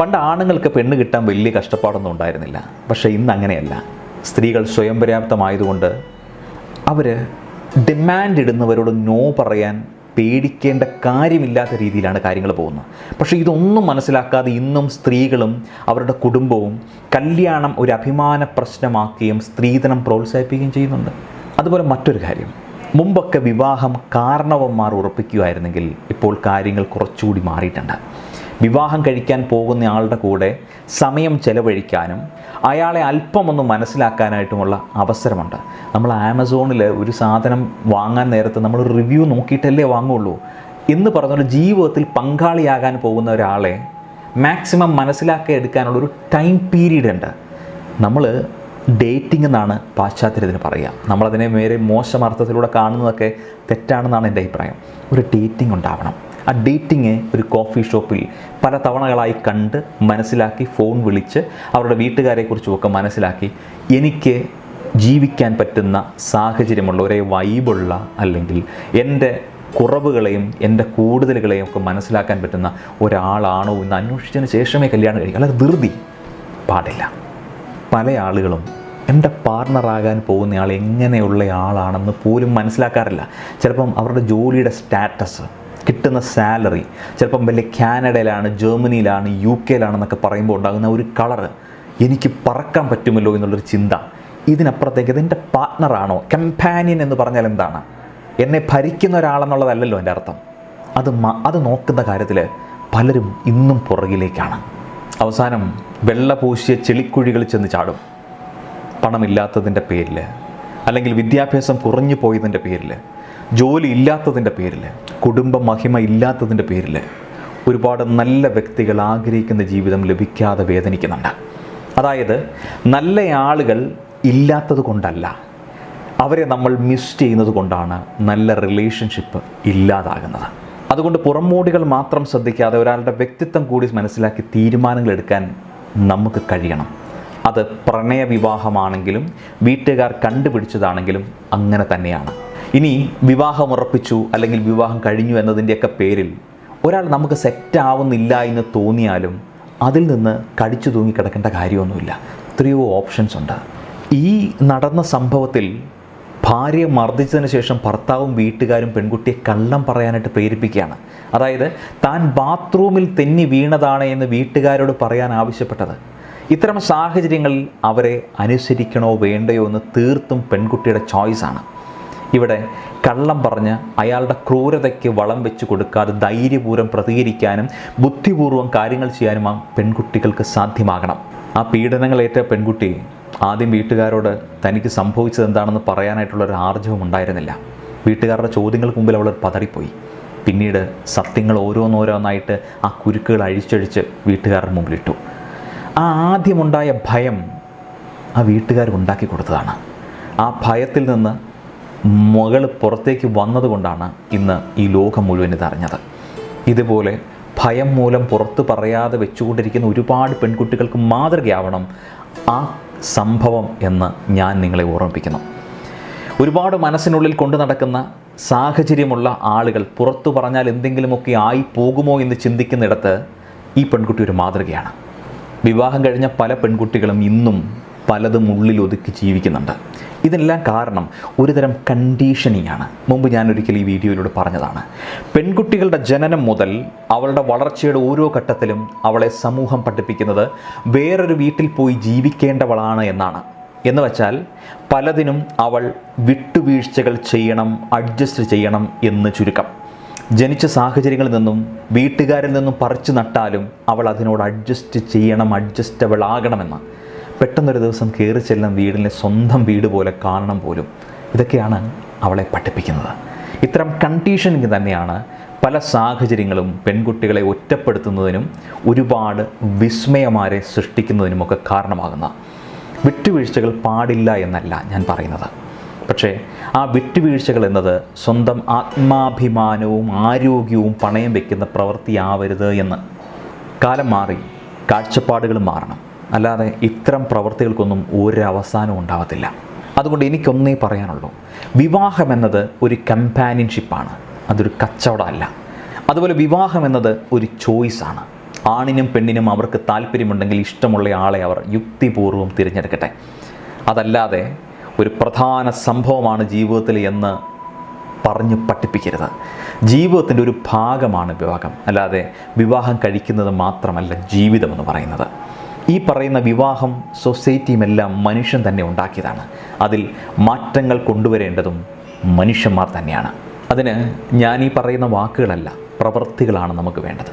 പണ്ട് ആണുങ്ങൾക്ക് പെണ്ണ് കിട്ടാൻ വലിയ കഷ്ടപ്പാടൊന്നും ഉണ്ടായിരുന്നില്ല. പക്ഷേ ഇന്ന് അങ്ങനെയല്ല. സ്ത്രീകൾ സ്വയം പര്യാപ്തമായതുകൊണ്ട് അവർ ഡിമാൻഡ് ഇടുന്നവരോട് നോ പറയാൻ പേടിക്കേണ്ട കാര്യമില്ലാത്ത രീതിയിലാണ് കാര്യങ്ങൾ പോകുന്നത്. പക്ഷേ ഇതൊന്നും മനസ്സിലാക്കാതെ ഇന്നും സ്ത്രീകളും അവരുടെ കുടുംബവും കല്യാണം ഒരു അഭിമാന പ്രശ്നമാക്കുകയും സ്ത്രീധനം പ്രോത്സാഹിപ്പിക്കുകയും ചെയ്യുന്നുണ്ട്. അതുപോലെ മറ്റൊരു കാര്യം. മുമ്പൊക്കെ വിവാഹം കാരണവന്മാർ ഉറപ്പിക്കുമായിരുന്നെങ്കിൽ ഇപ്പോൾ കാര്യങ്ങൾ കുറച്ചുകൂടി മാറിയിട്ടുണ്ട്. വിവാഹം കഴിക്കാൻ പോകുന്ന ആളുടെ കൂടെ സമയം ചെലവഴിക്കാനും അയാളെ അല്പമൊന്ന് മനസ്സിലാക്കാനായിട്ടുമുള്ള അവസരമുണ്ട്. നമ്മൾ ആമസോണിൽ ഒരു സാധനം വാങ്ങാൻ നേരത്ത് നമ്മൾ റിവ്യൂ നോക്കിയിട്ടല്ലേ വാങ്ങുള്ളൂ. എന്ന് പറഞ്ഞ പോലെ ജീവിതത്തിൽ പങ്കാളിയാകാൻ പോകുന്ന ഒരാളെ മാക്സിമം മനസ്സിലാക്കി എടുക്കാനുള്ള ഒരു ടൈം പീരീഡ് ഉണ്ട്. നമ്മൾ ഡേറ്റിംഗ് എന്നാണ് പാശ്ചാത്യത്തിന് പറയുക. നമ്മളതിനെ മേരെ മോശം അർത്ഥത്തിലൂടെ കാണുന്നതൊക്കെ തെറ്റാണെന്നാണ് എന്റെ അഭിപ്രായം. ഒരു ഡേറ്റിംഗ് ഉണ്ടാവണം. ആ ഡേറ്റിങ് ഒരു കോഫി ഷോപ്പിൽ പല തവണകളായി കണ്ട് മനസ്സിലാക്കി ഫോൺ വിളിച്ച് അവരുടെ വീട്ടുകാരെക്കുറിച്ചുമൊക്കെ മനസ്സിലാക്കി എനിക്ക് ജീവിക്കാൻ പറ്റുന്ന സാഹചര്യമുള്ള ഒരേ വൈബുള്ള അല്ലെങ്കിൽ എന്റെ കുറവുകളെയും എന്റെ കൂടുതലുകളെയും ഒക്കെ മനസ്സിലാക്കാൻ പറ്റുന്ന ഒരാളാണോ എന്ന് അന്വേഷിച്ചതിന് ശേഷമേ കല്യാണം കഴിക്കും അല്ലാതെ ധൃതി പാടില്ല. പല ആളുകളും എന്റെ പാർട്ണറാകാൻ പോകുന്നയാൾ എങ്ങനെയുള്ള ആളാണെന്ന് പോലും മനസ്സിലാക്കാറില്ല. ചിലപ്പം അവരുടെ ജോലിയുടെ സ്റ്റാറ്റസ് കിട്ടുന്ന സാലറി ചിലപ്പം വലിയ കാനഡയിലാണ് ജർമ്മനിയിലാണ് യു കെയിലാണെന്നൊക്കെ പറയുമ്പോൾ ഉണ്ടാകുന്ന ഒരു കളറ് എനിക്ക് പറക്കാൻ പറ്റുമല്ലോ എന്നുള്ളൊരു ചിന്ത. ഇതിനപ്പുറത്തേക്ക് ഇതെന്റെ പാർട്ട്ണറാണോ? കമ്പാനിയൻ എന്ന് പറഞ്ഞാൽ എന്താണ്? എന്നെ ഭരിക്കുന്ന ഒരാളെന്നുള്ളതല്ലല്ലോ എന്റെ അർത്ഥം. അത് അത് നോക്കുന്ന കാര്യത്തിൽ പലരും ഇന്നും പുറകിലേക്കാണ്. അവസാനം വെള്ള പൂശിയ ചെളിക്കുഴികൾ ചെന്ന് ചാടും. പണമില്ലാത്തതിന്റെ പേരിൽ അല്ലെങ്കിൽ വിദ്യാഭ്യാസം കുറഞ്ഞു പോയതിന്റെ പേരിൽ ജോലി ഇല്ലാത്തതിന്റെ പേരിൽ കുടുംബ മഹിമ ഇല്ലാത്തതിന്റെ പേരിൽ ഒരുപാട് നല്ല വ്യക്തികൾ ആഗ്രഹിക്കുന്ന ജീവിതം ലഭിക്കാതെ വേദനിക്കുന്നുണ്ട്. അതായത് നല്ല ആളുകൾ ഇല്ലാത്തത് കൊണ്ടല്ല അവരെ നമ്മൾ മിസ് ചെയ്യുന്നത് കൊണ്ടാണ് നല്ല റിലേഷൻഷിപ്പ് ഇല്ലാതാകുന്നത്. അതുകൊണ്ട് പുറംമോടികൾ മാത്രം ശ്രദ്ധിക്കാതെ ഒരാളുടെ വ്യക്തിത്വം കൂടി മനസ്സിലാക്കി തീരുമാനങ്ങൾ എടുക്കാൻ നമുക്ക് കഴിയണം. അത് പ്രണയവിവാഹമാണെങ്കിലും വീട്ടുകാർ കണ്ടുപിടിച്ചതാണെങ്കിലും അങ്ങനെ തന്നെയാണ്. ഇനി വിവാഹം ഉറപ്പിച്ചു അല്ലെങ്കിൽ വിവാഹം കഴിഞ്ഞു എന്നതിന്റെയൊക്കെ പേരിൽ ഒരാൾ നമുക്ക് സെറ്റ് ആവുന്നില്ല എന്ന് തോന്നിയാലും അതിൽ നിന്ന് കടിച്ചു തൂങ്ങി കിടക്കേണ്ട കാര്യമൊന്നുമില്ല. എത്രയോ ഓപ്ഷൻസ് ഉണ്ട്. ഈ നടന്ന സംഭവത്തിൽ ഭാര്യ മർദ്ദിച്ചതിന് ശേഷം ഭർത്താവും വീട്ടുകാരും പെൺകുട്ടിയെ കള്ളം പറയാനായിട്ട് പ്രേരിപ്പിക്കുകയാണ്. അതായത് താൻ ബാത്റൂമിൽ തെന്നി വീണതാണ് എന്ന് വീട്ടുകാരോട് പറയാൻ ആവശ്യപ്പെട്ടത്. ഇത്തരം സാഹചര്യങ്ങളിൽ അവരെ അനുസരിക്കണോ വേണ്ടയോ എന്ന് തീർത്തും പെൺകുട്ടിയുടെ ചോയ്സാണ് ഇവിടെ കള്ളം പറഞ്ഞ് അയാളുടെ ക്രൂരതയ്ക്ക് വളം വെച്ച് കൊടുക്കാതെ ധൈര്യപൂർവം പ്രതികരിക്കാനും ബുദ്ധിപൂർവം കാര്യങ്ങൾ ചെയ്യാനും ആ പെൺകുട്ടികൾക്ക് സാധ്യമാകണം. ആ പീഡനങ്ങളേറ്റ പെൺകുട്ടി ആദ്യം വീട്ടുകാരോട് തനിക്ക് സംഭവിച്ചത് എന്താണെന്ന് പറയാനായിട്ടുള്ള ഒരു ആർജവം ഉണ്ടായിരുന്നില്ല. വീട്ടുകാരുടെ ചോദ്യങ്ങൾക്ക് മുമ്പിൽ അവൾ പതറിപ്പോയി. പിന്നീട് സത്യങ്ങൾ ഓരോന്നോരോന്നായിട്ട് ആ കുരുക്കുകൾ അഴിച്ചഴിച്ച് വീട്ടുകാരുടെ മുമ്പിലിട്ടു. ആ ആദ്യമുണ്ടായ ഭയം ആ വീട്ടുകാർ ഉണ്ടാക്കി കൊടുത്തതാണ്. ആ ഭയത്തിൽ നിന്ന് മകൾ പുറത്തേക്ക് വന്നതുകൊണ്ടാണ് ഇന്ന് ഈ ലോകം മുഴുവൻ ഇതറിഞ്ഞത് ഇതുപോലെ ഭയം മൂലം പുറത്ത് പറയാതെ വെച്ചുകൊണ്ടിരിക്കുന്ന ഒരുപാട് പെൺകുട്ടികൾക്ക് മാതൃകയാവണം ആ സംഭവം എന്ന് ഞാൻ നിങ്ങളെ ഓർമ്മിപ്പിക്കുന്നു. ഒരുപാട് മനസ്സിനുള്ളിൽ കൊണ്ടു നടക്കുന്ന സാഹചര്യമുള്ള ആളുകൾ പുറത്തു പറഞ്ഞാൽ എന്തെങ്കിലുമൊക്കെ ആയി പോകുമോ എന്ന് ചിന്തിക്കുന്നിടത്ത് ഈ പെൺകുട്ടി ഒരു മാതൃകയാണ്. വിവാഹം കഴിഞ്ഞ പല പെൺകുട്ടികളും ഇന്നും പലതും ഉള്ളിൽ ഒതുക്കി ജീവിക്കുന്നുണ്ട്. ഇതിനെല്ലാം കാരണം ഒരുതരം കണ്ടീഷനിങ് ആണ് മുമ്പ് ഞാനൊരിക്കൽ ഈ വീഡിയോയിലൂടെ പറഞ്ഞതാണ്. പെൺകുട്ടികളുടെ ജനനം മുതൽ അവളുടെ വളർച്ചയുടെ ഓരോ ഘട്ടത്തിലും അവളെ സമൂഹം പഠിപ്പിക്കുന്നത് വേറൊരു വീട്ടിൽ പോയി ജീവിക്കേണ്ടവളാണ് എന്നാണ്. എന്ന് വച്ചാൽ പലതിനും അവൾ വിട്ടുവീഴ്ചകൾ ചെയ്യണം അഡ്ജസ്റ്റ് ചെയ്യണം എന്ന് ചുരുക്കം. ജനിച്ച സാഹചര്യങ്ങളിൽ നിന്നും വീട്ടുകാരിൽ നിന്നും പറിച്ചു നട്ടാലും അവൾ അതിനോട് അഡ്ജസ്റ്റ് ചെയ്യണം അഡ്ജസ്റ്റബിൾ ആകണമെന്ന്. പെട്ടെന്നൊരു ദിവസം കയറി ചെല്ലുന്ന വീടിനെ സ്വന്തം വീട് പോലെ കാണണം പോലും. ഇതൊക്കെയാണ് അവളെ പഠിപ്പിക്കുന്നത്. ഇത്തരം കണ്ടീഷനിങ് തന്നെയാണ് പല സാഹചര്യങ്ങളും പെൺകുട്ടികളെ ഒറ്റപ്പെടുത്തുന്നതിനും ഒരുപാട് വിസ്മയമാരെ സൃഷ്ടിക്കുന്നതിനുമൊക്കെ കാരണമാകുന്ന വിട്ടുവീഴ്ചകൾ പാടില്ല എന്നല്ല ഞാൻ പറയുന്നത്. പക്ഷേ ആ വിട്ടുവീഴ്ചകൾ എന്നത് സ്വന്തം ആത്മാഭിമാനവും ആരോഗ്യവും പണയം വയ്ക്കുന്ന പ്രവൃത്തിയാവരുത് എന്ന് കാലം മാറി കാഴ്ചപ്പാടുകൾ മാറണം. അല്ലാതെ ഇത്തരം പ്രവൃത്തികൾക്കൊന്നും ഒരു ഉണ്ടാകത്തില്ല അതുകൊണ്ട് എനിക്കൊന്നേ പറയാനുള്ളൂ. വിവാഹം എന്നത് ഒരു കമ്പാനിയൻഷിപ്പാണ് അതൊരു കച്ചവടമല്ല അതുപോലെ വിവാഹം എന്നത് ഒരു ചോയ്സാണ് ആണിനും പെണ്ണിനും അവർക്ക് താല്പര്യമുണ്ടെങ്കിൽ ഇഷ്ടമുള്ള ആളെ അവർ യുക്തിപൂർവം തിരഞ്ഞെടുക്കട്ടെ. അതല്ലാതെ ഒരു പ്രധാന സംഭവമാണ് ജീവിതത്തിൽ എന്ന് പറഞ്ഞു പഠിപ്പിക്കരുത്. ജീവിതത്തിന്റെ ഒരു ഭാഗമാണ് വിവാഹം. അല്ലാതെ വിവാഹം കഴിക്കുന്നത് മാത്രമല്ല ജീവിതം എന്ന് പറയുന്നത്. ഈ പറയുന്ന വിവാഹം സൊസൈറ്റിയുമെല്ലാം മനുഷ്യൻ തന്നെ ഉണ്ടാക്കിയതാണ്. അതിൽ മാറ്റങ്ങൾ കൊണ്ടുവരേണ്ടതും മനുഷ്യന്മാർ തന്നെയാണ്. അതിന് ഞാൻ ഈ പറയുന്ന വാക്കുകളല്ല പ്രവൃത്തികളാണ് നമുക്ക് വേണ്ടത്.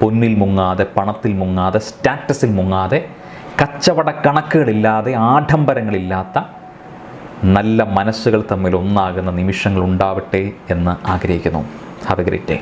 പൊന്നിൽ മുങ്ങാതെ പണത്തിൽ മുങ്ങാതെ സ്റ്റാറ്റസിൽ മുങ്ങാതെ കച്ചവട കണക്കുകളില്ലാതെ ആഡംബരങ്ങളില്ലാത്ത നല്ല മനസ്സുകൾ തമ്മിൽ ഒന്നാകുന്ന നിമിഷങ്ങൾ ഉണ്ടാവട്ടെ എന്ന് ആഗ്രഹിക്കുന്നു. Have A great day